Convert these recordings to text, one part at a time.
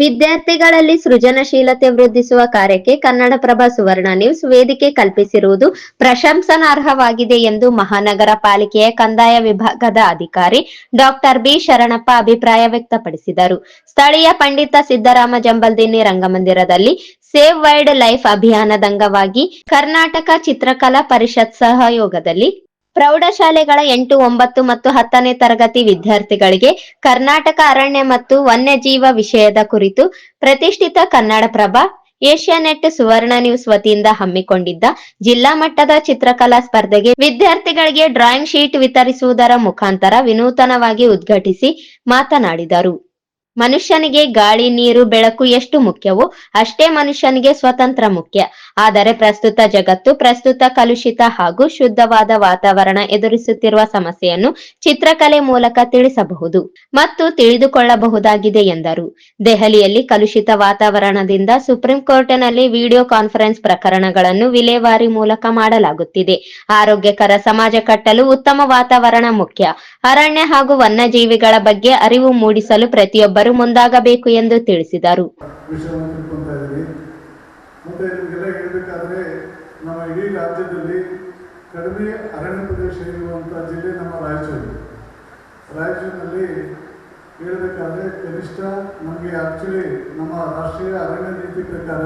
ವಿದ್ಯಾರ್ಥಿಗಳಲ್ಲಿ ಸೃಜನಶೀಲತೆ ವೃದ್ಧಿಸುವ ಕಾರ್ಯಕ್ಕೆ ಕನ್ನಡಪ್ರಭ ಸುವರ್ಣ ನ್ಯೂಸ್ ವೇದಿಕೆ ಕಲ್ಪಿಸಿರುವುದು ಪ್ರಶಂಸನಾರ್ಹವಾಗಿದೆ ಎಂದು ಮಹಾನಗರ ಪಾಲಿಕೆಯ ಕಂದಾಯ ವಿಭಾಗದ ಅಧಿಕಾರಿ ಡಾಕ್ಟರ್ ಬಿ ಶರಣಪ್ಪ ಅಭಿಪ್ರಾಯ ವ್ಯಕ್ತಪಡಿಸಿದರು. ಸ್ಥಳೀಯ ಪಂಡಿತ ಸಿದ್ದರಾಮ ಜಂಬಲ್ದಿನ್ನಿ ರಂಗಮಂದಿರದಲ್ಲಿ ಸೇವ್ ವೈಲ್ಡ್ ಲೈಫ್ ಅಭಿಯಾನದ ಅಂಗವಾಗಿ ಕರ್ನಾಟಕ ಚಿತ್ರಕಲಾ ಪರಿಷತ್ ಸಹಯೋಗದಲ್ಲಿ ಪ್ರೌಢಶಾಲೆಗಳ ಎಂಟು, ಒಂಬತ್ತು ಮತ್ತು ಹತ್ತನೇ ತರಗತಿ ವಿದ್ಯಾರ್ಥಿಗಳಿಗೆ ಕರ್ನಾಟಕ ಅರಣ್ಯ ಮತ್ತು ವನ್ಯಜೀವ ವಿಷಯದ ಕುರಿತು ಪ್ರತಿಷ್ಠಿತ ಕನ್ನಡಪ್ರಭ, ಏಷ್ಯಾನೆಟ್ ಸುವರ್ಣ ನ್ಯೂಸ್ ವತಿಯಿಂದ ಹಮ್ಮಿಕೊಂಡಿದ್ದ ಜಿಲ್ಲಾ ಮಟ್ಟದ ಚಿತ್ರಕಲಾ ಸ್ಪರ್ಧೆಗೆ ವಿದ್ಯಾರ್ಥಿಗಳಿಗೆ ಡ್ರಾಯಿಂಗ್ ಶೀಟ್ ವಿತರಿಸುವುದರ ಮುಖಾಂತರ ವಿನೂತನವಾಗಿ ಉದ್ಘಾಟಿಸಿ ಮಾತನಾಡಿದರು. ಮನುಷ್ಯನಿಗೆ ಗಾಳಿ, ನೀರು, ಬೆಳಕು ಎಷ್ಟು ಮುಖ್ಯವೋ ಅಷ್ಟೇ ಮನುಷ್ಯನಿಗೆ ಸ್ವತಂತ್ರ ಮುಖ್ಯ. ಆದರೆ ಪ್ರಸ್ತುತ ಜಗತ್ತು ಪ್ರಸ್ತುತ ಕಲುಷಿತ ಹಾಗೂ ಶುದ್ಧವಾದ ವಾತಾವರಣ ಎದುರಿಸುತ್ತಿರುವ ಸಮಸ್ಯೆಯನ್ನು ಚಿತ್ರಕಲೆ ಮೂಲಕ ತಿಳಿಸಬಹುದು ಮತ್ತು ತಿಳಿದುಕೊಳ್ಳಬಹುದಾಗಿದೆ ಎಂದರು. ದೆಹಲಿಯಲ್ಲಿ ಕಲುಷಿತ ವಾತಾವರಣದಿಂದ ಸುಪ್ರೀಂ ಕೋರ್ಟ್ನಲ್ಲಿ ವಿಡಿಯೋ ಕಾನ್ಫರೆನ್ಸ್ ಪ್ರಕರಣಗಳನ್ನು ವಿಲೇವಾರಿ ಮೂಲಕ ಮಾಡಲಾಗುತ್ತಿದೆ. ಆರೋಗ್ಯಕರ ಸಮಾಜ ಕಟ್ಟಲು ಉತ್ತಮ ವಾತಾವರಣ ಮುಖ್ಯ. ಅರಣ್ಯ ಹಾಗೂ ವನ್ಯಜೀವಿಗಳ ಬಗ್ಗೆ ಅರಿವು ಮೂಡಿಸಲು ಪ್ರತಿಯೊಬ್ಬರು ಮುಂದಾಗಬೇಕು ಎಂದು ತಿಳಿಸಿದರು. ನಮ್ಮ ಇಡೀ ರಾಜ್ಯದಲ್ಲಿ ಕಡಿಮೆ ಅರಣ್ಯ ಪ್ರದೇಶ ಇರುವಂಥ ಜಿಲ್ಲೆ ನಮ್ಮ ರಾಯಚೂರು. ರಾಯಚೂರಿನಲ್ಲಿ ಹೇಳಬೇಕಾದ್ರೆ, ಕನಿಷ್ಠ ನಮಗೆ ಆ್ಯಕ್ಚುಲಿ ನಮ್ಮ ರಾಷ್ಟ್ರೀಯ ಅರಣ್ಯ ನೀತಿ ಪ್ರಕಾರ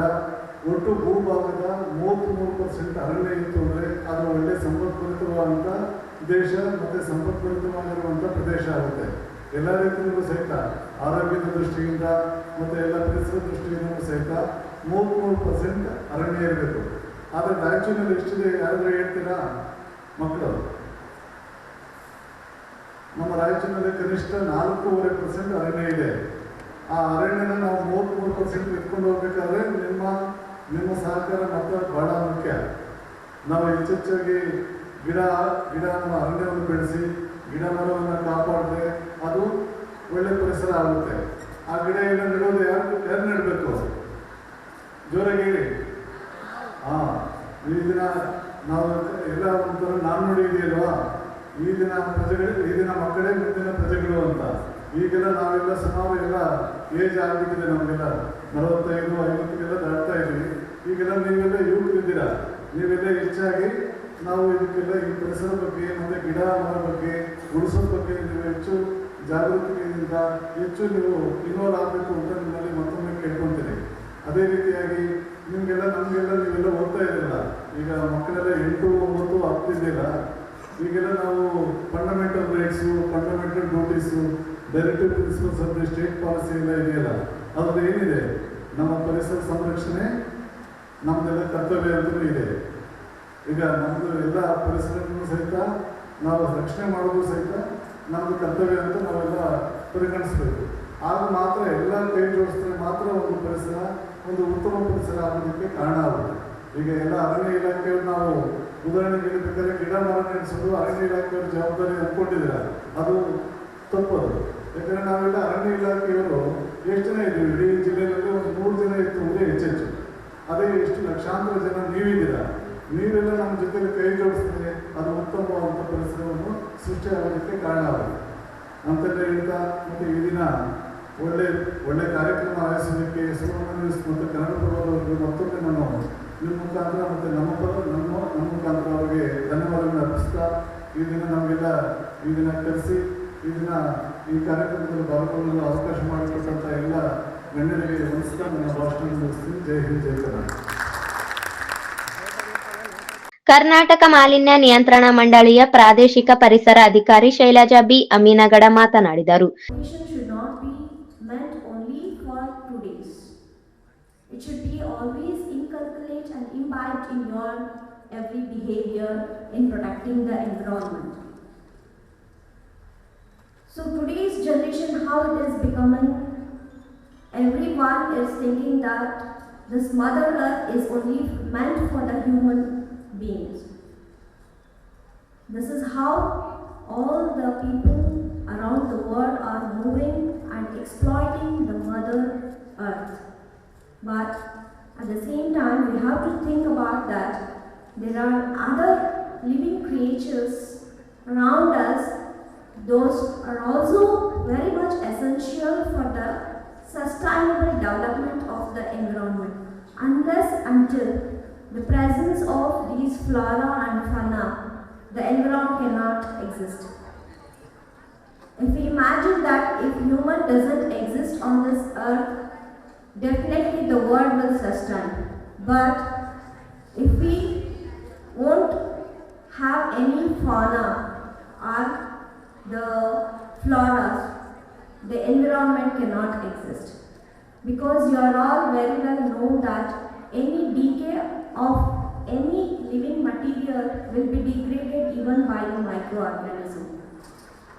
ಒಟ್ಟು ಭೂಭಾಗದ ಮೂವತ್ತ್ಮೂರು ಪರ್ಸೆಂಟ್ ಅರಣ್ಯ ಇತ್ತು ಅಂದರೆ ಅದು ಒಳ್ಳೆ ಸಂಪತ್ಪರಿತವಾದಂಥ ದೇಶ ಮತ್ತು ಸಂಪತ್ಪರಿತವಾಗಿರುವಂಥ ಪ್ರದೇಶ ಆಗುತ್ತೆ. ಎಲ್ಲ ರೀತಿಯಲ್ಲೂ ಸಹಿತ ಆರೋಗ್ಯದ ದೃಷ್ಟಿಯಿಂದ ಮತ್ತು ಎಲ್ಲ ಪರಿಸರ ದೃಷ್ಟಿಯಿಂದ ಸಹಿತ ಮೂವತ್ತ್ಮೂರು ಪರ್ಸೆಂಟ್ ಅರಣ್ಯ ಇರಬೇಕು ಆದರೆ ರಾಯಚೂರಿನಲ್ಲಿ ಎಷ್ಟಿದೆ, ಯಾರಾದರೂ ಹೇಳ್ತೀರಾ? ಮಕ್ಕಳು. ನಮ್ಮ ರಾಯಚೂರಿನಲ್ಲಿ ಕನಿಷ್ಠ ನಾಲ್ಕೂವರೆ ಪರ್ಸೆಂಟ್ ಅರಣ್ಯ ಇದೆ. ಆ ಅರಣ್ಯನ ನಾವು ಮೂವತ್ತ್ಮೂರು ಪರ್ಸೆಂಟ್ ಇಟ್ಕೊಂಡು ಹೋಗ್ಬೇಕಾದ್ರೆ ನಿಮ್ಮ ನಿಮ್ಮ ಸಹಕಾರ ಮಾತ್ರ ಬಹಳ ಮುಖ್ಯ. ನಾವು ಹೆಚ್ಚೆಚ್ಚಾಗಿ ಗಿಡ ಗಿಡ ಅರಣ್ಯವನ್ನು ಬೆಳೆಸಿ, ಗಿಡ ಮರವನ್ನು ಕಾಪಾಡಿದ್ರೆ ಅದು ಒಳ್ಳೆ ಪರಿಸರ ಆಗುತ್ತೆ. ಆ ಗಿಡ ಎಲ್ಲ ನೆಡೋದು ಯಾರು ಯಾರು ನೆಡಬೇಕು? ಜೋರಾಗಿ ಹೇಳಿ ಹಾಂ, ಈ ದಿನ ನಾವು ಎಲ್ಲ ಒಂಥರ ನಾನು ನೋಡಿದೆಯಲ್ವಾ? ಈ ದಿನ ಪ್ರಜೆಗಳು, ಈ ದಿನ ಮಕ್ಕಳೇ ಮುಂದಿನ ಪ್ರಜೆಗಳು ಅಂತ. ಈಗೆಲ್ಲ ನಾವೆಲ್ಲ ಸುಮಾರು ಎಲ್ಲ ಏಜ್ ಆಗಿಬಿಟ್ಟಿದೆ ನಮಗೆಲ್ಲ. ನಲವತ್ತೈದು ಐವತ್ತಿಗೆಲ್ಲ ದಾಟ್ತಾ ಇದ್ದೀವಿ ಈಗೆಲ್ಲ ನೀವೆಲ್ಲ ಯುವಕರಿದ್ದೀರಾ ನೀವೆಲ್ಲ ಹೆಚ್ಚಾಗಿ ನಾವು ಇದಕ್ಕೆಲ್ಲ ಈ ಪರಿಸರ ಬಗ್ಗೆ ಮತ್ತು ಗಿಡ ಮರ ಬಗ್ಗೆ ಉಳಿಸೋದ್ ಬಗ್ಗೆ ನೀವು ಹೆಚ್ಚು ಜಾಗೃತಿಯಿಂದ ಹೆಚ್ಚು ನೀವು ಇನ್ವಾಲ್ವ್ ಆಗಬೇಕು ಅಂತ ನಿಮ್ಮಲ್ಲಿ ಮತ್ತೊಮ್ಮೆ ಕೇಳ್ಕೊಳ್ತೀನಿ ಅದೇ ರೀತಿಯಾಗಿ ನಿಮಗೆಲ್ಲ, ನಮಗೆಲ್ಲ ನೀವೆಲ್ಲ ಓದ್ತಾ ಇರಲ್ಲ ಈಗ ಮಕ್ಕಳೆಲ್ಲ ಎಂಟು, ಒಂಬತ್ತು ಹತ್ತಿದ್ದೀರ ಈಗೆಲ್ಲ ನಾವು fundamental rights fundamental duties directive principles ಅಂದರೆ ಸ್ಟೇಟ್ ಪಾಲಿಸಿ ಎಲ್ಲ ಇದೆಯಲ್ಲ, ಅದ್ರದ್ದು ಏನಿದೆ? ನಮ್ಮ ಪರಿಸರ ಸಂರಕ್ಷಣೆ ನಮ್ಮದೆಲ್ಲ ಕರ್ತವ್ಯ ಅಂತ ಇದೆ. ಈಗ ನಮ್ಮದು ಎಲ್ಲ ಪರಿಸರವನ್ನು ಸಹಿತ ನಾವು ರಕ್ಷಣೆ ಮಾಡೋದು ಸಹಿತ ನಮ್ಮದು ಕರ್ತವ್ಯ ಅಂತ ನಾವೆಲ್ಲ ಪರಿಗಣಿಸಬೇಕು. ಆಗ ಮಾತ್ರ ಎಲ್ಲ ಕೈ ಜೋಡಿಸಿದ್ರೆ ಮಾತ್ರ ಒಂದು ಪರಿಸರ, ಒಂದು ಉತ್ತಮ ಪರಿಸರ ಆಗೋದಕ್ಕೆ ಕಾರಣ ಆಗುತ್ತೆ. ಈಗ ಎಲ್ಲ ಅರಣ್ಯ ಇಲಾಖೆಯವರು ನಾವು ಉದಾಹರಣೆಗೆ ಹೇಳಬೇಕಾದ್ರೆ ಗಿಡ ಮರ ನೆನೆಸೋದು ಅರಣ್ಯ ಇಲಾಖೆಯವ್ರ ಜವಾಬ್ದಾರಿ ಒಪ್ಕೊಂಡಿದ್ದೀರ ಅದು ತಪ್ಪದು ಯಾಕಂದ್ರೆ ನಾವೆಲ್ಲ ಅರಣ್ಯ ಇಲಾಖೆಯವರು ಎಷ್ಟು ಜನ ಇದ್ದೀವಿ? ಇಡೀ ಜಿಲ್ಲೆಯಲ್ಲಿ ಒಂದು ಮೂರು ಜನ ಇತ್ತು ಅಂದರೆ ಹೆಚ್ಚೆಚ್ಚು ಅದೇ ಎಷ್ಟು ಲಕ್ಷಾಂತರ ಜನ ನೀವಿದ್ದೀರಾ? ನೀವೆಲ್ಲ ನಮ್ಮ ಜೊತೆಲಿ ಕೈ ಜೋಡಿಸಿದ್ರೆ ಅದು ಉತ್ತಮವಾದಂಥ ಪರಿಸರವನ್ನು ಸೃಷ್ಟಿಯಾಗೋದಕ್ಕೆ ಕಾರಣವಾಗಿದೆ. ನಮ್ಮ ತಂದೆ ಹೇಳ್ತಾ ಮತ್ತು ಈ ದಿನ ಒಳ್ಳೆ ಒಳ್ಳೆ ಕಾರ್ಯಕ್ರಮ ಆಯೋಜಿಸಲಿಕ್ಕೆ ನ್ಯೂಸ್ ಮತ್ತು ಮತ್ತೊಮ್ಮೆ ನಾನು ನಿಮ್ಮ ಮುಖಾಂತರ ಮತ್ತು ನಮ್ಮ ಪರ ನಮ್ಮ ನಮ್ಮ ಮುಖಾಂತರ ಅವರಿಗೆ ಧನ್ಯವಾದಗಳನ್ನು ಅರ್ಪಿಸ್ತಾ ಈ ದಿನ ನಮಗೆಲ್ಲ ಈ ದಿನ ಕರೆಸಿ, ಈ ದಿನ ಈ ಕಾರ್ಯಕ್ರಮದಲ್ಲಿ ಭಾಗವಹಿಸಲು ಅವಕಾಶ ಮಾಡಿಕೊಟ್ಟಂಥ ಎಲ್ಲ ಗಣ್ಯರಿಗೆ ನಮಸ್ಕಾರ. ನನ್ನ ಭಾಷಣ ಜೈ ಹಿಂದ್, ಜೈ ಕರ್ನಾಟಕ. ಕರ್ನಾಟಕ ಮಾಲಿನ್ಯ ನಿಯಂತ್ರಣ ಮಂಡಳಿಯ ಪ್ರಾದೇಶಿಕ ಪರಿಸರ ಅಧಿಕಾರಿ ಶೈಲಜಾ ಬಿ ಅಮೀನಗಡ ಮಾತನಾಡಿದರು. So today's generation, how it is becoming, everyone is thinking that this Mother Earth is only meant for the human beings. This is how all the people around the world are moving and exploiting the Mother Earth. But at the same time, we have to think about that there are other living creatures around us. Those are also very much essential for the sustainable development of the environment unless until the presence these flora and fauna, the environment cannot exist. If we imagine that if human doesn't exist on this earth, definitely the world will sustain. But if we won't have any fauna or the flora, the environment cannot exist. Because you are all very well know that any decay of any living material will be degraded even by the microorganism.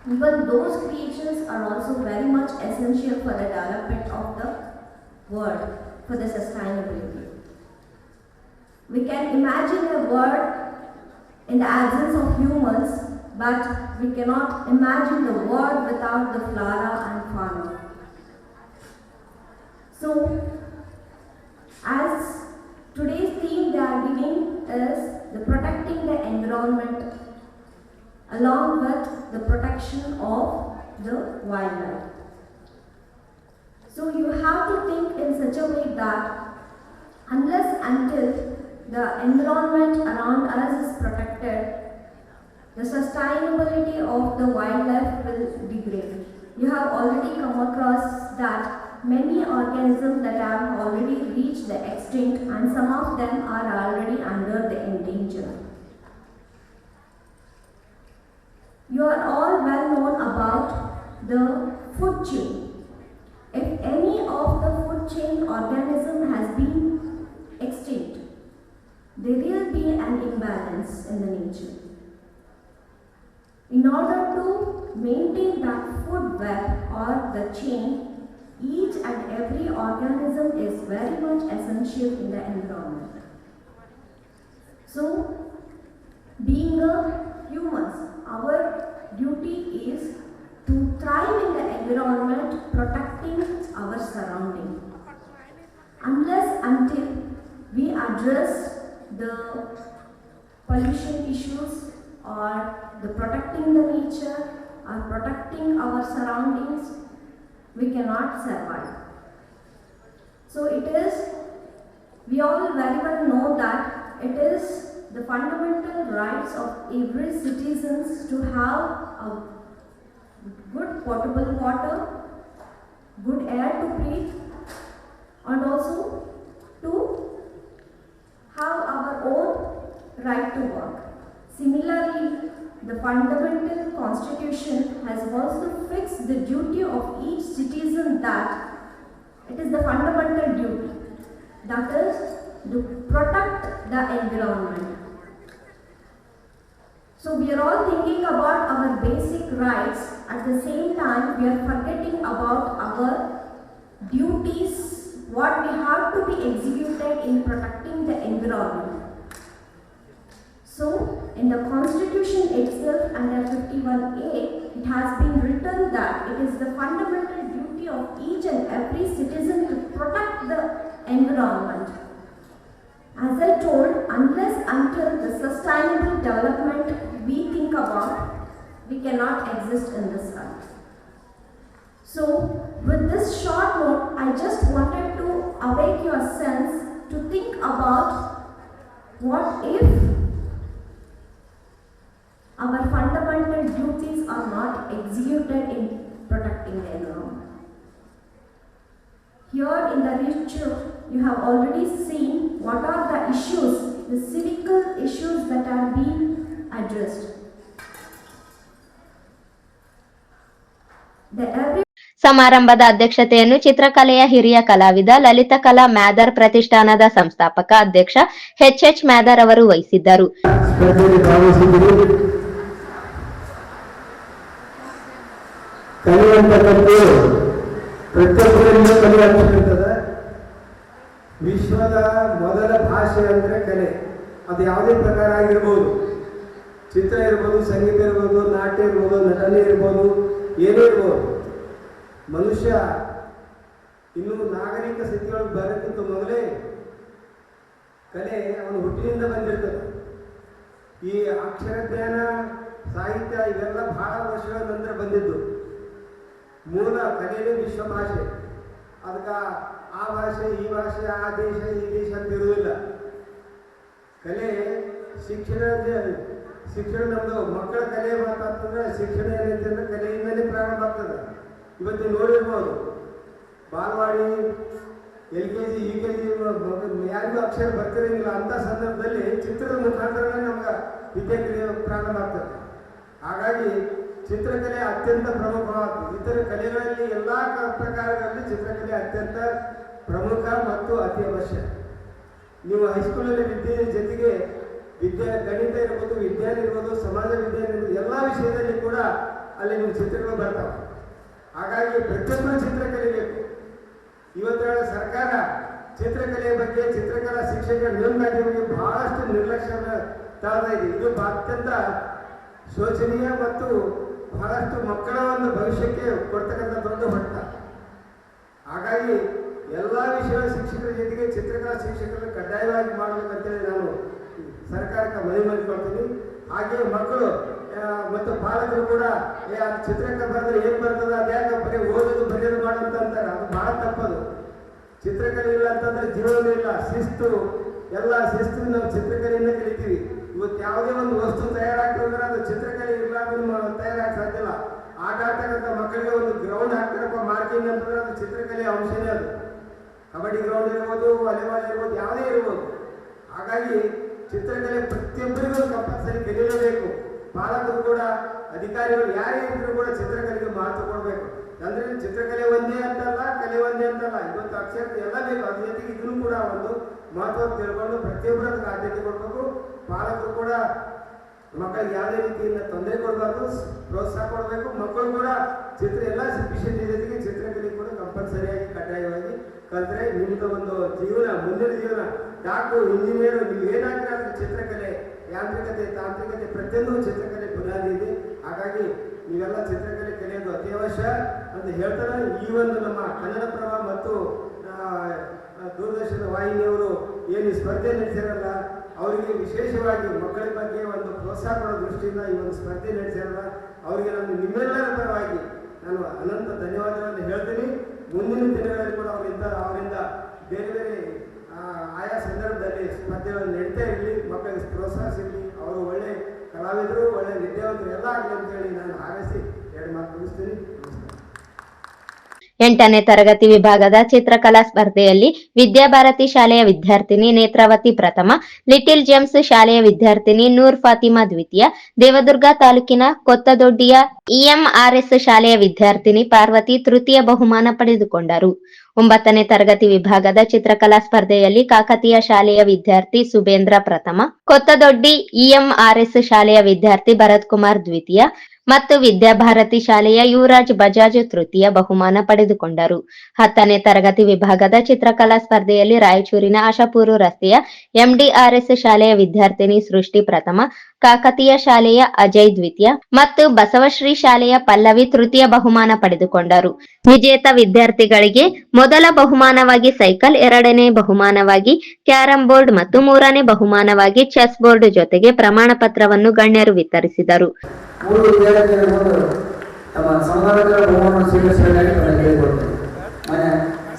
Even those creatures are also very much essential for the development of the world, for the sustainability. We can imagine a world in the absence of humans, but we cannot imagine the world without the flora and fauna. So, as today's theme they are giving is the protecting the environment along with the protection of the wildlife. So you have to think in such a way that unless until the environment around us is protected, the sustainability of the wildlife will degrade. You have already come across that many organisms that have already reached the extinct and some of them are already under the endanger. You are all well known about the food chain. If any of the food chain organism has been extinct, there will be an imbalance in the nature. In order to maintain that food web or the chain, each and every organism is very much essential in the environment. So, being a humans, our duty is to thrive in the environment, protecting our surrounding. Unless until we address the pollution issues or the protecting the nature or protecting our surroundings, we cannot survive. So it is, we all very well know that it is the fundamental rights of every citizens to have a good potable water, good air to breathe, and also to have our own right to work. Similarly, the fundamental constitution has also fixed the duty of each citizen that it is the fundamental duty that is to protect the environment. So we are all thinking about our basic rights at the same time we are forgetting about our duties what we have to be executed in protecting the environment. So, in the constitution itself under 51A, it has been written that it is the fundamental duty of each and every citizen to protect the environment. As I told, unless until the sustainable development we think about, we cannot exist in this earth. So, with this short note, I just wanted to awake your sense to think about what if not executed in protecting the environment. Here in the ritual, you have already seen what are the issues, the civical issues that are being addressed. The ಸಮಾರಂಭದ ಅಧ್ಯಕ್ಷತೆಯನ್ನು ಚಿತ್ರಕಲೆಯ ಹಿರಿಯ ಕಲಾವಿದ ಲಲಿತ ಕಲಾ ಮ್ಯಾದರ್ ಪ್ರತಿಷ್ಠಾನದ ಸಂಸ್ಥಾಪಕ ಅಧ್ಯಕ್ಷ H H Myadar ಅವರು ವಹಿಸಿದ್ದರು ಸ್ಪರ್ಧೆಯಲ್ಲಿ ಭಾಗವಹಿಸಿದ್ದೀರಿ ಕಲಿಯುವಂತಕ್ಕದ್ದು ಪ್ರತಿಯೊಬ್ಬರಿಂದ ಕಲಿಯುವಂತಕ್ಕಂಥದ್ದು. ವಿಶ್ವದ ಮೊದಲ ಭಾಷೆ ಅಂದರೆ ಕಲೆ. ಅದು ಯಾವುದೇ ಪ್ರಕಾರ ಆಗಿರ್ಬೋದು. ಚಿತ್ರ ಇರ್ಬೋದು, ಸಂಗೀತ ಇರ್ಬೋದು, ನಾಟ್ಯ ಇರ್ಬೋದು, ನಟನೆ ಇರ್ಬೋದು, ಏನೇ ಇರ್ಬೋದು. ಮನುಷ್ಯ ಇನ್ನು ನಾಗರಿಕ ಸ್ಥಿತಿಯೊಳಗೆ ಬರೋಕ್ಕಿಂತ ಮೊದಲೇ ಕಲೆ ಅವನು ಹುಟ್ಟಿನಿಂದ ಬಂದಿರ್ತದೆ. ಈ ಅಕ್ಷರ ಜ್ಞಾನ, ಸಾಹಿತ್ಯ ಇವೆಲ್ಲ ಬಹಳ ವರ್ಷಗಳ ನಂತರ ಬಂದಿದ್ದು. ಮೂಲ ಕಲೆಯೇ ವಿಶ್ವ ಭಾಷೆ. ಅದಕ್ಕೆ ಆ ಭಾಷೆ, ಈ ಭಾಷೆ, ಆ ದೇಶ, ಈ ದೇಶ ಅಂತ ಇರುವುದಿಲ್ಲ. ಕಲೆ ಶಿಕ್ಷಣ ಶಿಕ್ಷಣ ನಮ್ಮದು ಮಕ್ಕಳ ಕಲೆ ಮಾತಾಡ್ತಂದ್ರೆ ಶಿಕ್ಷಣ ಏನೈತೆ ಅಂದ್ರೆ ಕಲೆಯಿಂದಲೇ ಪ್ರಾರಂಭ ಆಗ್ತದೆ. ಇವತ್ತು ನೋಡಿರ್ಬೋದು. Balwadi, L K G, U K G ಯಾರಿಗೂ ಅಕ್ಷರ ಬರ್ತಿರಂಗಿಲ್ಲ. ಅಂತ ಸಂದರ್ಭದಲ್ಲಿ ಚಿತ್ರದ ಮುಖಾಂತರ ನಮ್ಗೆ ವಿದ್ಯೆ ಪ್ರಾರಂಭ ಆಗ್ತದೆ. ಹಾಗಾಗಿ ಚಿತ್ರಕಲೆ ಅತ್ಯಂತ ಪ್ರಮುಖ. ಇತರ ಕಲೆಗಳಲ್ಲಿ ಎಲ್ಲ ಪ್ರಕಾರಗಳಲ್ಲಿ ಚಿತ್ರಕಲೆ ಅತ್ಯಂತ ಪ್ರಮುಖ ಮತ್ತು ಅತಿ ಅವಶ್ಯ. ನೀವು ಹೈಸ್ಕೂಲಲ್ಲಿ ವಿದ್ಯೆ ಜೊತೆಗೆ ವಿದ್ಯಾ ಗಣಿತ ಇರ್ಬೋದು, ವಿಜ್ಞಾನ ಇರ್ಬೋದು, ಸಮಾಜ ವಿಜ್ಞಾನ ಇರ್ಬೋದು, ಎಲ್ಲ ವಿಷಯದಲ್ಲಿ ಕೂಡ ಅಲ್ಲಿ ನೀವು ಚಿತ್ರಗಳು ಬರ್ತಾವೆ. ಹಾಗಾಗಿ ಪ್ರತಿಯೊಬ್ಬರು ಚಿತ್ರ ಕಲಿಬೇಕು ಇವತ್ತು ಸರ್ಕಾರ ಚಿತ್ರಕಲೆಯ ಬಗ್ಗೆ ಚಿತ್ರಕಲಾ ಶಿಕ್ಷಕರ ನೇಮಕಾತಿ ಬಗ್ಗೆ ಬಹಳಷ್ಟು ನಿರ್ಲಕ್ಷ್ಯ ತಾಳ್ತಾ ಇದೆ ಇದು ಅತ್ಯಂತ ಶೋಚನೀಯ ಮತ್ತು ಬಹಳಷ್ಟು ಮಕ್ಕಳ ಒಂದು ಭವಿಷ್ಯಕ್ಕೆ ಕೊಡ್ತಕ್ಕಂಥ ದೊಡ್ಡ ಹೊಟ್ಟ ಹಾಗಾಗಿ ಎಲ್ಲ ವಿಷಯಗಳ ಶಿಕ್ಷಕರ ಜೊತೆಗೆ ಚಿತ್ರಕಲಾ ಶಿಕ್ಷಕರನ್ನು ಕಡ್ಡಾಯವಾಗಿ ಮಾಡಬೇಕಂತೇಳಿ ನಾನು ಸರ್ಕಾರಕ್ಕೆ ಮನವಿ ಮಾಡಿಕೊಳ್ತೀನಿ. ಹಾಗೆ ಮಕ್ಕಳು ಮತ್ತು ಪಾಲಕರು ಕೂಡ, ಏ, ಅದು ಚಿತ್ರಕ್ಕೆ ಬರೆದ್ರೆ ಏನ್ ಬರ್ತದ ಅದ್ಯಾಕೆ ಬರೀ ಓದೋದು, ಬರೆಯೋದು ಮಾಡೋದು ಅಂತಾರೆ. ಅದು ಭಾಳ ತಪ್ಪದು. ಚಿತ್ರಕಲೆ ಇಲ್ಲ ಅಂತಂದ್ರೆ ಜೀವನ ಇಲ್ಲ. ಶಿಸ್ತು, ಎಲ್ಲ ಶಿಸ್ತು ನಾವು ಚಿತ್ರಕಲೆಯಿಂದ ಕಲಿತೀವಿ. ಇವತ್ತು ಯಾವುದೇ ಒಂದು ವಸ್ತು ತಯಾರಾಗ್ತಂದ್ರೆ ಅದು ಚಿತ್ರಕಲೆ ಇಲ್ಲ ಮಾಡೋ ಸಾಧ್ಯ ಇಲ್ಲ ಆಟ ಆಡ್ತಕ್ಕಂಥ ಮಕ್ಕಳಿಗೆ ಒಂದು ಗ್ರೌಂಡ್ ಹಾಕ್ತಾರಪ್ಪ ಮಾರ್ಕಿಂಗ್ ಅಂತಂದ್ರೆ ಅದು ಚಿತ್ರಕಲೆ ಅಂಶನೇ ಅದು. ಕಬಡ್ಡಿ ಗ್ರೌಂಡ್ ಇರ್ಬೋದು ವಾಲಿಬಾಲ್ ಇರ್ಬೋದು, ಯಾವುದೇ ಇರ್ಬೋದು. ಹಾಗಾಗಿ ಚಿತ್ರಕಲೆ ಪ್ರತಿಯೊಬ್ಬರಿಗೂ ಕಂಪಲ್ಸರಿ ಕಲಿಯಲೇಬೇಕು ಪಾಲಕರು ಕೂಡ, ಅಧಿಕಾರಿಗಳು ಯಾರೇ ಇದ್ರು ಕೂಡ ಚಿತ್ರಕಲೆಗೆ ಮಹತ್ವ ಕೊಡಬೇಕು. ಅಂದ್ರೆ ಚಿತ್ರಕಲೆ ಒಂದೇ ಅಂತಲ್ಲ, ಕಲೆ ಒಂದೇ ಅಂತಲ್ಲ. ಇವತ್ತು ಅಕ್ಷರ ಎಲ್ಲ ಬೇಕು. ಅದ್ರ ಜೊತೆಗೆ ಇದನ್ನು ಕೂಡ ಒಂದು ಮಹತ್ವ ತಿಳ್ಕೊಂಡು ಪ್ರತಿಯೊಬ್ಬರು ಅದಕ್ಕೆ ಆದ್ಯತೆ ಕೊಡಬೇಕು. ಪಾಲಕರು ಕೂಡ ಮಕ್ಕಳಿಗೆ ಯಾವುದೇ ರೀತಿಯಿಂದ ತೊಂದರೆ ಕೊಡಬಾರ್ದು, ಪ್ರೋತ್ಸಾಹ ಕೊಡಬೇಕು. ಮಕ್ಕಳು ಕೂಡ ಚಿತ್ರ ಎಲ್ಲ ವಿಷಯದ ಜೊತೆಗೆ ಕೂಡ ಕಂಪಲ್ಸರಿಯಾಗಿ ಕಡ್ಡಾಯವಾಗಿ ಕಲ್ತ್ರೆ ನಿಮ್ಮ ಒಂದು ಜೀವನ, ಮುಂದಿನ ಜೀವನ. ಡಾಕ್ಟರ್ ಇಂಜಿನಿಯರ್, ನೀವು ಅದು ಚಿತ್ರಕಲೆ, ಯಾಂತ್ರಿಕತೆ, ತಾಂತ್ರಿಕತೆ, ಪ್ರತಿಯೊಂದು ಚಿತ್ರಕಲೆ ಬುನಾದಿ ಇದೆ. ಹಾಗಾಗಿ ನೀವೆಲ್ಲ ಚಿತ್ರಕಲೆ ಕಲಿಯೋದು ಅತಿ ಅವಶ್ಯ ಅಂತ ಹೇಳ್ತಾರೆ ಈ ಒಂದು ನಮ್ಮ ಕನ್ನಡಪ್ರಭ ಮತ್ತು ದೂರದರ್ಶನ ವಾಹಿನಿಯವರು ಏನು ಸ್ಪರ್ಧೆ ನಡೆಸಿರಲ್ಲ, ಅವರಿಗೆ ವಿಶೇಷವಾಗಿ ಮಕ್ಕಳ ಬಗ್ಗೆ ಒಂದು ಪ್ರೋತ್ಸಾಹ ಕೊಡೋ ದೃಷ್ಟಿಯಿಂದ ಈ ಒಂದು ಸ್ಪರ್ಧೆ ನಡೆಸಿರಲ್ಲ, ಅವರಿಗೆ ನಾನು ನಿಮ್ಮೆಲ್ಲರ ಪರವಾಗಿ ನಾನು ಅನಂತ ಧನ್ಯವಾದಗಳನ್ನು ಹೇಳ್ತೀನಿ. ಮುಂದಿನ ದಿನಗಳಲ್ಲಿ ಕೂಡ ಅವರಿಂದ ಅವರಿಂದ ಬೇರೆ ಬೇರೆ ಆಯಾ ಸಂದರ್ಭದಲ್ಲಿ ಸ್ಪರ್ಧೆಗಳು ನಡೀತಾ ಇರಲಿ, ಮಕ್ಕಳಿಗೆ ಪ್ರೋತ್ಸಾಹ ಸಿಗಲಿ ಅವರು ಒಳ್ಳೆ ಕಲಾವಿದರು, ಒಳ್ಳೆ ವಿದ್ಯಾವಂತರು ಎಲ್ಲ ಆಗಲಿ ಅಂತೇಳಿ ನಾನು ಹಾರೈಸಿ ಎರಡು ಮಾತು ಮುಗಿಸ್ತೀನಿ. ಎಂಟನೇ ತರಗತಿ ವಿಭಾಗದ ಚಿತ್ರಕಲಾ ಸ್ಪರ್ಧೆಯಲ್ಲಿ ವಿದ್ಯಾಭಾರತಿ ಶಾಲೆಯ ವಿದ್ಯಾರ್ಥಿನಿ ನೇತ್ರಾವತಿ ಪ್ರಥಮ, ಲಿಟಿಲ್ ಜೆಮ್ಸ್ ಶಾಲೆಯ ವಿದ್ಯಾರ್ಥಿನಿ ನೂರ್ ಫಾತಿಮಾ ದ್ವಿತೀಯ, ದೇವದುರ್ಗ ತಾಲೂಕಿನ ಕೊತ್ತದೊಡ್ಡಿಯ ಇಎಂಆರ್ಎಸ್ ಶಾಲೆಯ ವಿದ್ಯಾರ್ಥಿನಿ ಪಾರ್ವತಿ ತೃತೀಯ ಬಹುಮಾನ ಪಡೆದುಕೊಂಡರು. ಒಂಬತ್ತನೇ ತರಗತಿ ವಿಭಾಗದ ಚಿತ್ರಕಲಾ ಸ್ಪರ್ಧೆಯಲ್ಲಿ ಕಾಕತಿಯ ಶಾಲೆಯ ವಿದ್ಯಾರ್ಥಿ ಸುಬೇಂದ್ರ ಪ್ರಥಮ, ಕೊತ್ತದೊಡ್ಡಿ ಇಎಂಆರ್ಎಸ್ ಶಾಲೆಯ ವಿದ್ಯಾರ್ಥಿ ಭರತ್ ಕುಮಾರ್ ದ್ವಿತೀಯ ಮತ್ತು ವಿದ್ಯಾಭಾರತಿ ಶಾಲೆಯ ಯುವರಾಜ್ ಬಜಾಜ್ ತೃತೀಯ ಬಹುಮಾನ ಪಡೆದುಕೊಂಡರು. ಹತ್ತನೇ ತರಗತಿ ವಿಭಾಗದ ಚಿತ್ರಕಲಾ ಸ್ಪರ್ಧೆಯಲ್ಲಿ ರಾಯಚೂರಿನ ಆಶಾಪುರ ರಸ್ತೆಯ ಎಂಡಿಆರ್ಎಸ್ ಶಾಲೆಯ ವಿದ್ಯಾರ್ಥಿನಿ ಸೃಷ್ಟಿ ಪ್ರಥಮ, ಕಾಕತೀಯ ಶಾಲೆಯ ಅಜಯ್ ದ್ವಿತೀಯ ಮತ್ತು ಬಸವಶ್ರೀ ಶಾಲೆಯ ಪಲ್ಲವಿ ತೃತೀಯ ಬಹುಮಾನ ಪಡೆದುಕೊಂಡರು. ವಿಜೇತ ವಿದ್ಯಾರ್ಥಿಗಳಿಗೆ ಮೊದಲ ಬಹುಮಾನವಾಗಿ ಸೈಕಲ್, ಎರಡನೇ ಬಹುಮಾನವಾಗಿ ಕ್ಯಾರಂ ಬೋರ್ಡ್ ಮತ್ತು ಮೂರನೇ ಬಹುಮಾನವಾಗಿ ಚೆಸ್ ಬೋರ್ಡ್ ಜೊತೆಗೆ ಪ್ರಮಾಣ ಪತ್ರವನ್ನು ಗಣ್ಯರು ವಿತರಿಸಿದರು. ಮೂರು ವಿದ್ಯಾರ್ಥಿಗಳು ಬಂದು ತಮ್ಮ ಸಮಾಧಾನಕರ ಬಹುಮಾನ ಸ್ವೀಕರಿಸಬೇಕಾಗಿ ನಾನು ಕೇಳಿಕೊಳ್ತೇನೆ ಮನೆ,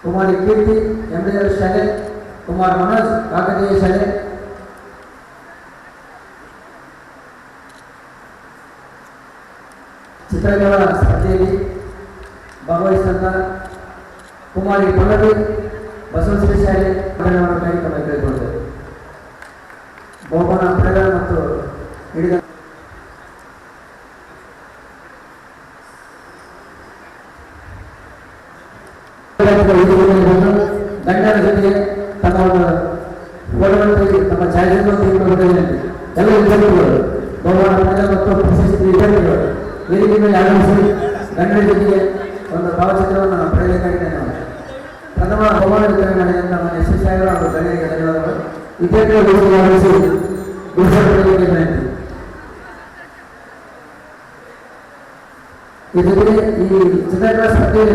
ಕುಮಾರಿ ಕೀರ್ತಿ ಎಂಬುದರ ಶಾಲೆ, ಕುಮಾರ್ ಮನೋಜ್ ಕಾಕತೀಯ ಶಾಲೆ. ಚಿತ್ರಕಲಾ ಸ್ಪರ್ಧೆಯಲ್ಲಿ ಭಾಗವಹಿಸಿದಂಥ ಕುಮಾರಿ ಪಲ್ಲವಿ ಬಸವಶ್ರೀ ಶಾಲೆ ಕೇಳಿಕೊಳ್ತೇವೆ ಬಹುಮಾನ ಪಡೆದ ಮತ್ತು ಹಿಡಿದ ಗಂಡನ ಜೊತೆಗೆ ತಮ್ಮ ತೆಗೆದು ತಮ್ಮ ಛಾಯಾಚಿತ್ರವನ್ನು ಎಲ್ಲ ವಿದ್ಯಾರ್ಥಿಗಳು ಬಹುಮಾನ ಮತ್ತು ಪ್ರಶಸ್ತಿ ವಿದ್ಯಾರ್ಥಿಗಳು ವೇದಿಕೆ ಆಗಮಿಸಿ ಗಂಡನ ಜೊತೆಗೆ ಒಂದು ಭಾವಚಿತ್ರವನ್ನು ಪಡೆಯಬೇಕಾಗಿದೆ ನಾವು. ಪ್ರಥಮ ಬಹುಮಾನ ವಿತರಣೆ ಮಾಡಿದಂಥ ನಮ್ಮ ಎಸ್ ಸಾಹೇಬರು ಹಾಗೂ ಧನ್ಯವಾದಗಳು. ವಿದ್ಯಾರ್ಥಿಗಳು ಆಗಮಿಸಿ ವಿನಂತಿ ಈ ಚಿತ್ರಕಲಾ ಸ್ಪರ್ಧೆಯಲ್ಲಿ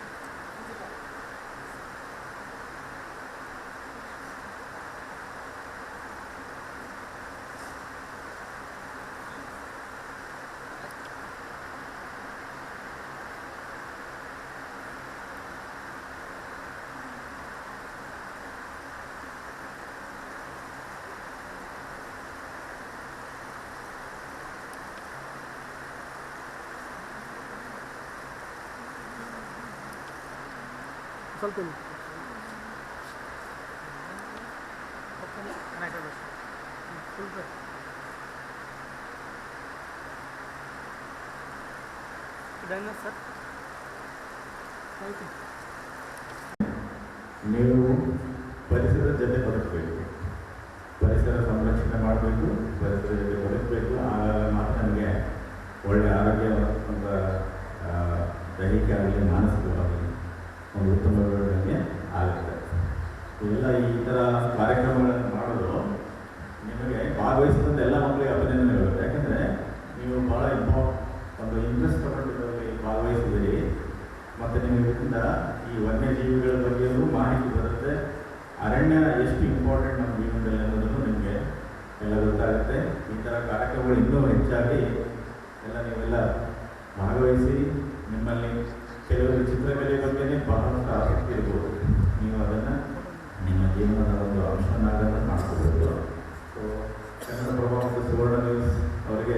ಸ್ವಲ್ಪ. ಸರ್ ನೀವು ಪರಿಸರದ ಜೊತೆ ಬದುಕಬೇಕು ಪರಿಸರ ಸಂರಕ್ಷಣೆ ಮಾಡಬೇಕು, ಪರಿಸರದ ಜೊತೆ ಬದುಕಬೇಕು ಆಗ ಮಾತ್ರ ನಮಗೆ ಒಳ್ಳೆಯ ಆರೋಗ್ಯ, ಒಂದು ದೈಹಿಕ ಆಗಲಿ ಮಾನಸಿಕವಾಗಲಿ ಒಂದು ಉತ್ತಮ ಬೆಳವಣಿಗೆ ಆಗುತ್ತೆ. ಇವೆಲ್ಲ ಈ ಥರ ಕಾರ್ಯಕ್ರಮಗಳನ್ನು ಮಾಡೋದು ನಿಮಗೆ ಭಾಗವಹಿಸಿದಂಥ ಎಲ್ಲ ಮಕ್ಕಳಿಗೆ ಅಭಿನಂದನೆಗಳು. ಯಾಕಂದರೆ ನೀವು ಭಾಳ ಇಂಪಾ ಒಂದು ಇಂಟ್ರೆಸ್ಟ್ ತಗೊಂಡು ಇದರಲ್ಲಿ ಭಾಗವಹಿಸಿದ್ದೀರಿ. ಮತ್ತು ನಿಮಗಿಂದ ಈ ವನ್ಯಜೀವಿಗಳ ಬಗ್ಗೆಯೂ ಮಾಹಿತಿ ಬರುತ್ತೆ. ಅರಣ್ಯ ಎಷ್ಟು ಇಂಪಾರ್ಟೆಂಟ್ ನಮ್ಮ ಜೀವನದಲ್ಲಿ ಅನ್ನೋದನ್ನು ನಿಮಗೆ ಎಲ್ಲ ಗೊತ್ತಾಗುತ್ತೆ. ಈ ಥರ ಕಾರ್ಯಕ್ರಮಗಳು ಇನ್ನೂ ಹೆಚ್ಚಾಗಿ ಎಲ್ಲ ನೀವೆಲ್ಲ ಭಾಗವಹಿಸಿ, ನಿಮ್ಮಲ್ಲಿ ಕೆಲವರು ಚಿತ್ರಕಲೆ ಬಗ್ಗೆನೇ ಬಹಳಷ್ಟು ಆಸಕ್ತಿ ಇರ್ಬೋದು. ನೀವು ಅದನ್ನು ನಿಮ್ಮ ಜೀವನದ ಒಂದು ಅಂಶನಾಗ ಮಾಡ್ಕೋಬೇಕು ಸೊ ಮತ್ತು ಸುವರ್ಣ ನ್ಯೂಸ್ ಅವರಿಗೆ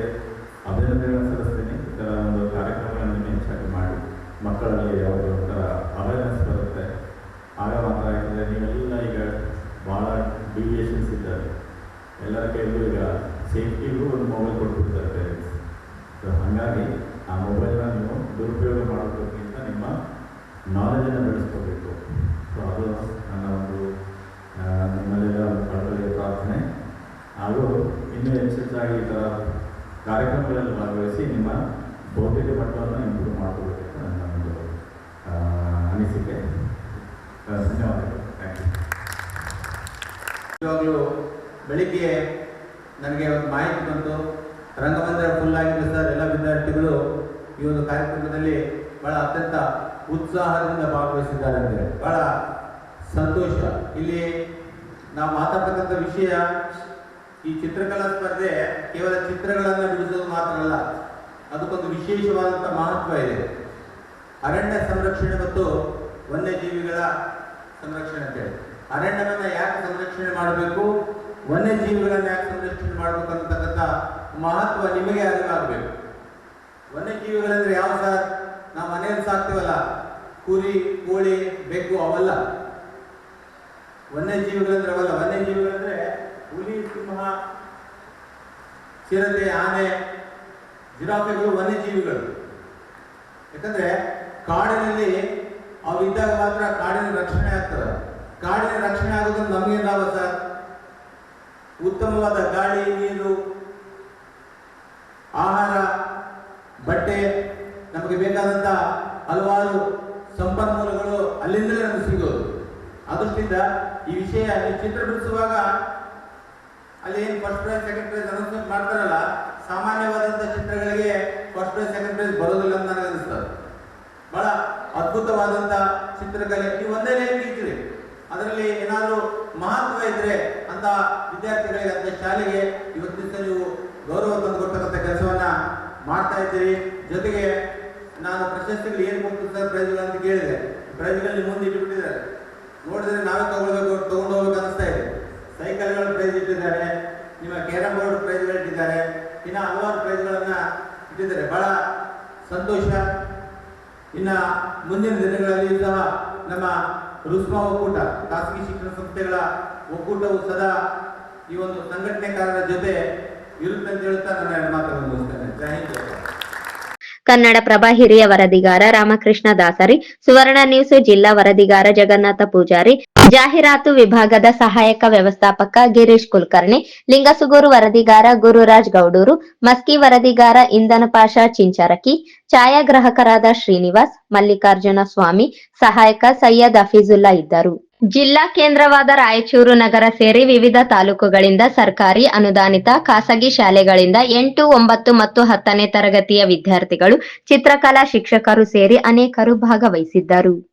ಅಭಿನಂದನೆಗಳನ್ನು ಸಲ್ಲಿಸ್ತೀನಿ. ಈ ಥರ ಒಂದು ಕಾರ್ಯಕ್ರಮಗಳನ್ನು ಹೆಚ್ಚಾಗಿ ಮಾಡಿ. ಮಕ್ಕಳಲ್ಲಿ ಯಾವುದೇ ಒಂಥರ ಅವೇರ್ನೆಸ್ ಬರುತ್ತೆ. ಆಗ ಮಾತ್ರ ಯಾಕಂದರೆ ನೀವೆಲ್ಲ ಈಗ ಭಾಳ ಡಿವಿಯೇಷನ್ಸ್ ಇದ್ದಾರೆ. ಎಲ್ಲರ ಕೈಯಲ್ಲೂ ಈಗ ಸೇಫ್ಟಿಗೂ ಒಂದು ಮೊಬೈಲ್ ಕೊಟ್ಬಿಡ್ತಾರೆ ಪೇರೆಂಟ್ಸ್ ಸೊ ಹಾಗಾಗಿ ಆ ಮೊಬೈಲ್ನ ನೀವು ದುರುಪಯೋಗ ಮಾಡೋದಕ್ಕಿಂತ ನಿಮ್ಮ ನಾಲೆಜನ್ನು ಬೆಳೆಸ್ಕೋಬೇಕು. ಸೊ ಅದು ನನ್ನ ಒಂದು ನಿಮ್ಮಲ್ಲೆಲ್ಲ ಕಳಕಳಿಯ ಪ್ರಾರ್ಥನೆ. ಹಾಗೂ ಇನ್ನೂ ಹೆಚ್ಚೆಚ್ಚಾಗಿ ಈ ಥರ ಕಾರ್ಯಕ್ರಮಗಳಲ್ಲಿ ಭಾಗವಹಿಸಿ ನಿಮ್ಮ ಬೌದ್ಧಿಕ ಮಟ್ಟವನ್ನು ಇಂಪ್ರೂವ್ ಮಾಡ್ಕೋಬೇಕು ನನ್ನ ಒಂದು ಅನಿಸಿಕೆ. ಧನ್ಯವಾದಗಳು. ಥ್ಯಾಂಕ್ ಯು ಇವಾಗಲೂ ಬೆಳಿಗ್ಗೆ ನನಗೆ ಒಂದು ಮಾಹಿತಿ ಬಂತು. ರಂಗಮಂದಿರ ಫುಲ್ ಆಗಿದೆ ಸರ್, ಎಲ್ಲ ವಿದ್ಯಾರ್ಥಿಗಳು ಈ ಒಂದು ಕಾರ್ಯಕ್ರಮದಲ್ಲಿ ಬಹಳ ಅತ್ಯಂತ ಉತ್ಸಾಹದಿಂದ ಭಾಗವಹಿಸಿದ್ದಾರೆ ಅಂದರೆ ಬಹಳ ಸಂತೋಷ. ಇಲ್ಲಿ ನಾವು ಮಾತಾಡ್ತಕ್ಕಂಥ ವಿಷಯ, ಈ ಚಿತ್ರಕಲಾ ಸ್ಪರ್ಧೆ ಕೇವಲ ಚಿತ್ರಗಳನ್ನು ಬಿಡಿಸೋದು ಮಾತ್ರ ಅಲ್ಲ, ಅದಕ್ಕೊಂದು ವಿಶೇಷವಾದಂಥ ಮಹತ್ವ ಇದೆ. ಅರಣ್ಯ ಸಂರಕ್ಷಣೆ ಮತ್ತು ವನ್ಯಜೀವಿಗಳ ಸಂರಕ್ಷಣೆ ಅಂತೇಳಿ ಅರಣ್ಯವನ್ನು ಯಾಕೆ ಸಂರಕ್ಷಣೆ ಮಾಡಬೇಕು? ವನ್ಯಜೀವಿಗಳನ್ನು ಯಾಕೆ ಸಂರಕ್ಷಣೆ ಮಾಡಬೇಕು ಅಂತಕ್ಕಂಥ ಮಹತ್ವ ನಿಮಗೆ ಅರಿವಾಗಬೇಕು. ವನ್ಯಜೀವಿಗಳಂದ್ರೆ ಯಾವ ಸರ್? ನಾವು ಮನೆಯಲ್ಲಿ ಸಾಕ್ತೀವಲ್ಲ ಕುರಿ, ಕೋಳಿ, ಬೆಕ್ಕು ಅವಲ್ಲ. ವನ್ಯಜೀವಿಗಳಂದ್ರೆ ಅವಲ್ಲ. ವನ್ಯಜೀವಿಗಳಂದ್ರೆ ಹುಲಿ, ಸಿಂಹ, ಚಿರತೆ, ಆನೆ, ಜಿರಾಫೆಗಳು ವನ್ಯಜೀವಿಗಳು ಯಾಕಂದ್ರೆ ಕಾಡಿನಲ್ಲಿ ಅವಿದ್ದಾಗ ಮಾತ್ರ ಕಾಡಿನ ರಕ್ಷಣೆ ಆಗ್ತದೆ ಕಾಡಿನ ರಕ್ಷಣೆ ಆಗೋದು ನಮಗೆ ಲಾಭ ಸರ್? ಉತ್ತಮವಾದ ಗಾಳಿ, ನೀರು, ಆಹಾರ, ಬಟ್ಟೆ ನಮಗೆ ಬೇಕಾದಂತ ಹಲವಾರು ಸಂಪನ್ಮೂಲಗಳು ಅಲ್ಲಿಂದಲೇ ನಮಗೆ ಸಿಗೋದು. ಅದೃಷ್ಟಿಂದ ಈ ವಿಷಯ ನೀವು ಚಿತ್ರ ಬಿಡಿಸುವಾಗ ಅಲ್ಲಿ ಏನು first prize second prize announcement ಮಾಡ್ತಾರಲ್ಲ ಸಾಮಾನ್ಯವಾದಂಥ ಚಿತ್ರಗಳಿಗೆ ಫಸ್ಟ್ ಪ್ರೈಸ್ ಸೆಕೆಂಡ್ ಪ್ರೈಸ್ ಬರೋದಿಲ್ಲ ಅಂತ ನನಗೆ ಅನಿಸ್ತದೆ. ಬಹಳ ಅದ್ಭುತವಾದಂಥ ಚಿತ್ರಕಲೆ. ನೀವು ಒಂದೇ ಲೈನ್ ಅದರಲ್ಲಿ ಏನಾದರೂ ಮಹತ್ವ ಇದ್ರೆ ಅಂತ ವಿದ್ಯಾರ್ಥಿಗಳಿಗೆ ಅಂತ ಶಾಲೆಗೆ ಇವತ್ತಿನ ನೀವು ಗೌರವ ತಂದುಕೊಡ್ತಕ್ಕಂಥ ಕೆಲಸವನ್ನ ಮಾಡ್ತಾ ಇದ್ದೀರಿ. ಜೊತೆಗೆ ನಾನು ಪ್ರಶಸ್ತಿಗಳು ಏನು ಕೊಡ್ತು ಸರ್ ಪ್ರೈಸ್ಗಳು ಅಂತ ಕೇಳಿದೆ. ಪ್ರೈಸ್ಗಳು ಮುಂದೆ ಇಟ್ಬಿಟ್ಟಿದ್ದಾರೆ. ನೋಡಿದ್ರೆ ನಾವೇ ತಗೊಳ್ಬೇಕು ತಗೊಂಡು ಹೋಗ್ಬೇಕು ಅನಿಸ್ತಾ ಇದೆ. ಸೈಕಲ್ಗಳ ಪ್ರೈಸ್ ಇಟ್ಟಿದ್ದಾರೆ. ನಿಮ್ಮ ಕ್ಯಾರಮ್ ಬೋರ್ಡ್ ಪ್ರೈಸ್ಗಳು ಇಟ್ಟಿದ್ದಾರೆ. ಇನ್ನು ಹಲವಾರು ಪ್ರೈಸ್ಗಳನ್ನು ಇಟ್ಟಿದ್ದಾರೆ. ಬಹಳ ಸಂತೋಷ. ಇನ್ನು ಮುಂದಿನ ದಿನಗಳಲ್ಲಿ ಸಹ ನಮ್ಮ ರುಸ್ಮಾ ಒಕ್ಕೂಟ, ಖಾಸಗಿ ಶಿಕ್ಷಣ ಸಂಸ್ಥೆಗಳ ಒಕ್ಕೂಟವು ಸದಾ ಈ ಒಂದು ಸಂಘಟನೆಕಾರರ ಜೊತೆ ಇರುತ್ತೆ ಅಂತ ಹೇಳ್ತಾ ನನ್ನ ಎರಡು ಮಾತುಗಳನ್ನು ಮುಗಿಸ್ತೇನೆ ಜೈ ಹಿಂದ್ ಜೈ ಭಾರತ್. ಕನ್ನಡಪ್ರಭ ಹಿರಿಯ ವರದಿಗಾರ ರಾಮಕೃಷ್ಣ ದಾಸರಿ, ಸುವರ್ಣ ನ್ಯೂಸ್ ಜಿಲ್ಲಾ ವರದಿಗಾರ ಜಗನ್ನಾಥ ಪೂಜಾರಿ, ಜಾಹೀರಾತು ವಿಭಾಗದ ಸಹಾಯಕ ವ್ಯವಸ್ಥಾಪಕ ಗಿರೀಶ್ ಕುಲಕರ್ಣಿ, ಲಿಂಗಸುಗೂರು ವರದಿಗಾರ ಗುರುರಾಜ್ ಗೌಡೂರು, ಮಸ್ಕಿ ವರದಿಗಾರ ಇಂಧನ ಪಾಷ ಚಿಂಚರಕಿ, ಛಾಯಾಗ್ರಾಹಕರಾದ ಶ್ರೀನಿವಾಸ್, ಮಲ್ಲಿಕಾರ್ಜುನ ಸ್ವಾಮಿ, ಸಹಾಯಕ ಸೈಯದ್ ಹಫೀಜುಲ್ಲಾ ಇದ್ದರು. ಜಿಲ್ಲಾ ಕೇಂದ್ರವಾದ ರಾಯಚೂರು ನಗರ ಸೇರಿ ವಿವಿಧ ತಾಲೂಕುಗಳಿಂದ ಸರ್ಕಾರಿ ಅನುದಾನಿತ ಖಾಸಗಿ ಶಾಲೆಗಳಿಂದ ಎಂಟು, ಒಂಬತ್ತು ಮತ್ತು ಹತ್ತನೇ ತರಗತಿಯ ವಿದ್ಯಾರ್ಥಿಗಳು ಚಿತ್ರಕಲಾ ಶಿಕ್ಷಕರು ಸೇರಿ ಅನೇಕರು ಭಾಗವಹಿಸಿದ್ದರು.